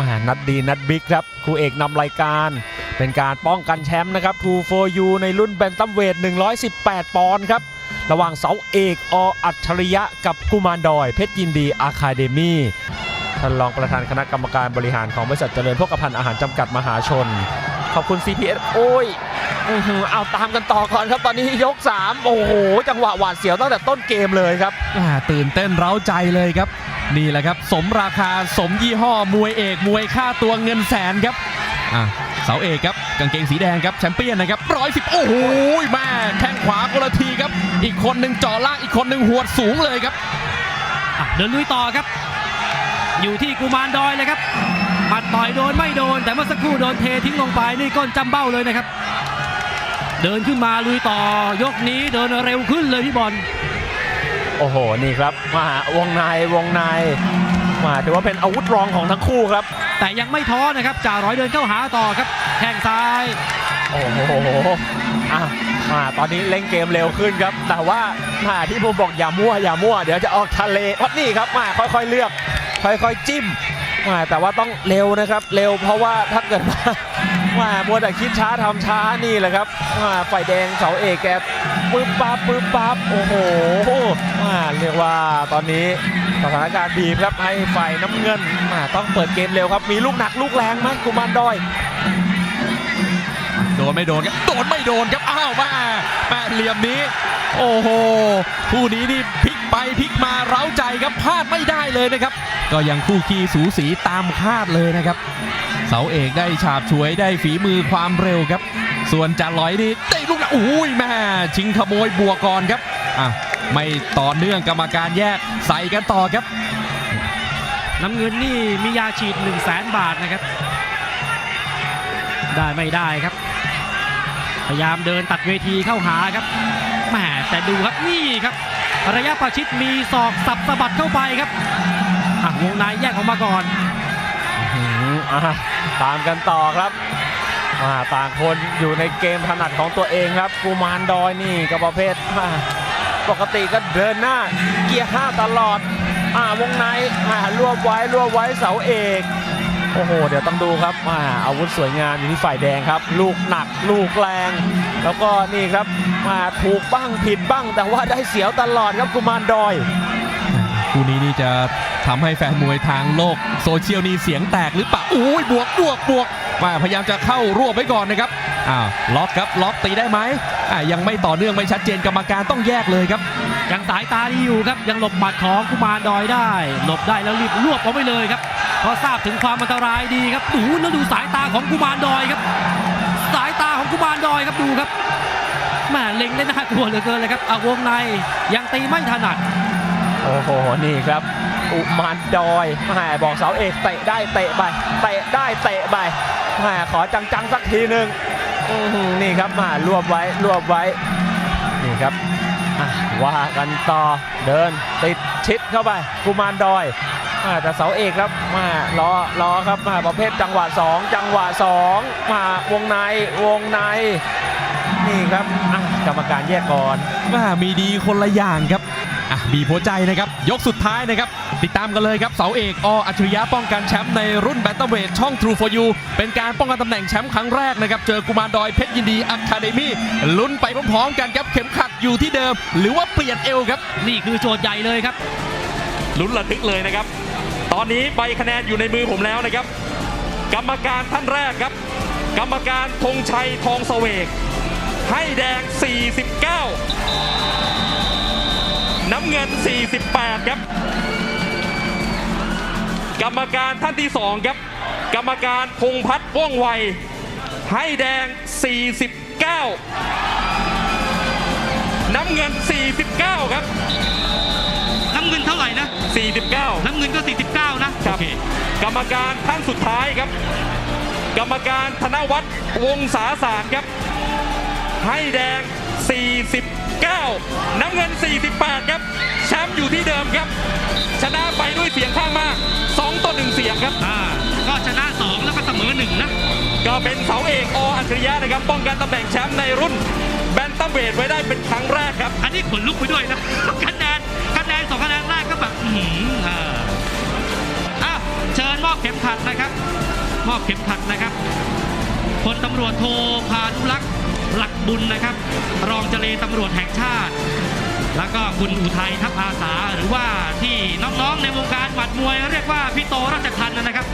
มานัดดีนัดบิ๊กครับครูเอกนำรายการ เป็นการป้องกันแชมป์นะครับ2 4 u ในรุ่นแบนตัมเวท 118 ปอนด์ครับ ระหว่างเสาเอกออัจฉริยะกับกุมารดอย เพชรยินดีอาคาเดมี่ท่านรองประธานคณะกรรมการบริหารของบริษัทเจริญพกพันธ์อาหารจำกัดมหาชน ขอบคุณ CPS โอ้ยอื้อหือเอาตามกันต่อก่อนครับตอนนี้ยก 3 โอ้โห จังหวะหวาดเสียวตั้งแต่ต้นเกมเลยครับตื่นเต้นเร้าใจเลยครับ นี่แหละครับ สมราคาสมยี่ห้อมวยเอกมวยค่าตัวเงินแสนครับอะเสาเอกครับกางเกงสีแดงครับแชมเปี้ยนนะครับร้อยสิบโอ้โหแม่แข้งขวาคนละทีครับ อีกคนหนึ่งจ่อล่างอีกคนหนึ่งหัวสูงเลยครับอะเดินลุยต่อครับ อยู่ที่กุมารดอยเลยครับหมัดต่อยโดนไม่โดน แต่เมื่อสักครู่โดนเททิ้งลงไปนี่ก้นจำเบ้าเลยนะครับ เดินขึ้นมาลุยต่อยกนี้เดินเร็วขึ้นเลยพี่บอล โอ้โห นี่ครับมาวงในวงในมาถือว่าเป็นอาวุธรองของทั้งคู่ครับ แต่ยังไม่ท้อนะครับจ่าร้อยเดินเข้าหาต่อครับแข้งซ้าย โอ้โหอะมาตอนนี้เล่นเกมเร็วขึ้นครับ แต่ว่ามาที่ผมบอกอย่ามั่วอย่ามั่วเดี๋ยวจะออกทะเลวัดนี่ครับมาค่อยๆเลือก ค่อยๆจิ้มมาแต่ว่าต้องเร็วนะครับ เร็วเพราะว่าถ้าเกิดว่า มามัวแต่คิดช้าทำช้านี่แหละครับมาไฟแดงเสาเอกแกปึ๊บปั๊บปึ๊บปั๊บโอ้โหมาเรียกว่าตอนนี้สถานการณ์บีบครับให้ฝ่ายน้ำเงินมาต้องเปิดเกมเร็วครับ มีลูกหนักลูกแรงไหมกุมารดอย โดนไม่โดนครับโดนไม่โดนครับอ้าวแม่แม่เหลี่ยมนี้ โอ้โหคู่นี้นี่พลิกไปพลิกมาเร้าใจครับพลาดไม่ได้เลยนะครับ ก็ยังคู่ขี้สูสีตามคาดเลยนะครับ เสาเอกได้ฉาบฉวยได้ฝีมือความเร็วครับ ส่วนจ่าลอยนี่ได้ลูกนักอุ้ยแม่ชิงขโมยบัวก่อนครับอะไม่ต่อเนื่องกรรมการแยกใส่กันต่อครับ น้ำเงินนี่มียาฉีด 1 0 0 0 0แสนบาทนะครับ ได้ไม่ได้ครับ พยายามเดินตัดเวทีเข้าหาครับแหมแต่ดูครับนี่ครับ ระยะประชิดมีศอกสับสะบัดเข้าไปครับอะวงในแยกออกมาก่อน ตามกันต่อครับอ่าต่างคนอยู่ในเกมถนัดของตัวเองครับกุมารดอยนี่ก็ประเภทปกติก็เดินหน้าเกียร์ห้าตลอดอ่าวงในอ่ารวบไว้รวบไว้เสาเอกโอ้โห เดี๋ยวต้องดูครับอาอาวุธสวยงามอยู่ที่ฝ่ายแดงครับ ลูกหนักลูกแรง แล้วก็นี่ครับมาถูกบ้างผิดบ้าง แต่ว่าได้เสียวตลอดครับกุมารดอย คู่นี้นี่จะทำให้แฟนมวยทางโลกโซเชียลนี่เสียงแตกหรือเปล่าอุ้ยบวกบวกบวกมาพยายามจะเข้ารวบไว้ก่อนนะครับอ้าวล็อกครับล็อกตีได้ไหมอ่ายังไม่ต่อเนื่องไม่ชัดเจนกรรมการต้องแยกเลยครับยังสายตาดีอยู่ครับยังหลบหมัดของกุมารดอยได้ หลบได้แล้วรีบรวบเอาไปเลยครับเพราะทราบถึงความอันตรายดีครับดูแล้วดูสายตาของกุมารดอยครับ สายตาของกุมารดอยครับดูครับแม่เล็งได้น่ากลัวเหลือเกินเลยครับอาวงในยังตีไม่ถนัด โอ้โห นี่ครับ อุมานดอยแหมบอกเสาเอกเตะได้เตะไป เตะได้เตะไปแหมขอจังๆสักทีหนึ่งนี่ครับมารวบไว้รวบไว้ นี่ครับว่ากันต่อเดินติดชิดเข้าไป กุมารดอยอ่าแต่เสาเอกครับมารอรอครับมาประเภทจังหวะ 2 จังหวะ 2 มาวงในวงใน นี่ครับกรรมการแยกก่อนว่ามีดีคนละอย่างครับ อะบีบหัวใจนะครับ ยกสุดท้ายนะครับ ติดตามกันเลยครับ เสาเอกออัจฉริยะป้องกันแชมป์ในรุ่นแบตเตอร์เวทช่อง True for You เป็นการป้องกันตำแหน่งแชมป์ครั้งแรกนะครับ เจอกุมารดอยเพชรยินดีอะคาเดมี่ลุ้นไปพร้อมๆกันครับ เข็มขัดอยู่ที่เดิม หรือว่าเปลี่ยนเอวครับ นี่คือโจทย์ใหญ่เลยครับ ลุ้นระทึกเลยนะครับ ตอนนี้ใบคะแนนอยู่ในมือผมแล้วนะครับ กรรมการท่านแรกครับ กรรมการธงชัยทองเสวกให้แดง49 งิน 48 ครับ กรรมการท่านที่ 2 ครับ กรรมการพงพัฒน์ว่องไว ให้แดง 49 น้ำเงิน 49 ครับ น้ำเงินเท่าไหร่นะ 49 น้ำเงินก็ 49 นะครับ กรรมการท่านสุดท้ายครับ กรรมการธนวัฒน์วงศาศาสตร์ครับ ให้แดง 49 น้ำเงิน 48 ครับแชมป์อยู่ที่เดิมครับ ชนะไปด้วยเสียงข้างมาก2ต่อ1เสียงครับ อ่า ก็ชนะ 2 แล้วก็เสมอ 1 นะ ก็เป็นเสาเอกออัจฉริยะนะครับ ป้องกันตำแหน่งแชมป์ในรุ่นแบนตัมเวทไว้ได้เป็นครั้งแรกครับ อันนี้ขนลุกไปด้วยนะคะแนนคะแนนสองคะแนนแรกก็แบบอื้อหืออ่าอ้าวเชิญมอบเข็มขัดนะครับ มอบเข็มขัดนะครับพลตำรวจโทพานุรักษ์ หลักบุญนะครับ รองเจเลตำรวจแห่งชาติ แล้วก็คุณอุทัยทัพอาสาหรือว่าที่น้องๆในวงการหมัดมวย เรียกว่าพี่โตราชทันนะครับ